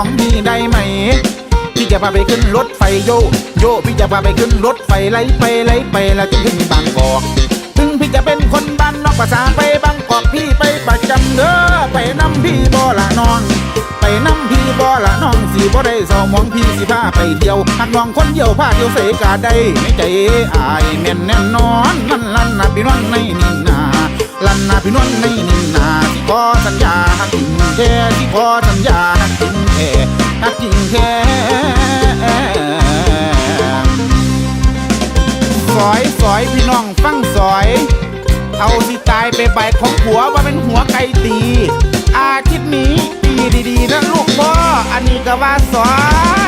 ของพี่ได้ไหม พี่จะพาไปขึ้นรถไฟโย โยพี่จะพาไปขึ้นรถไฟไล่ไปไล่ไปแล้วจนถึงบางกอก ถึงพี่จะเป็นคนบ้านนอกภาษาไปบางกอกพี่ไปประจำเด้อไปนำพี่บ่ละน้อง ไปนำพี่บ่ละน้องสิบ่ได้เศร้ามองพี่สิพาไปเที่ยวหักน้องคนเดียวพาเที่ยวเสกาได้ในใจอายแม่นแน่นอนนั่นลั่นนะพี่น้องในนี่นาลั่นนะพี่น้องในนี่นาที่ขอสัญญาหักจริงแท้ที่ขอสัญญา หักจริงแท้สอยสอยพี่น้องฟังสอย เอาสิตายไปใบของผัวว่าเป็นหัวไก่ตี อาทิตย์นี้ดีดีๆนะลูกพ่ออันนี้ก็ว่าสอย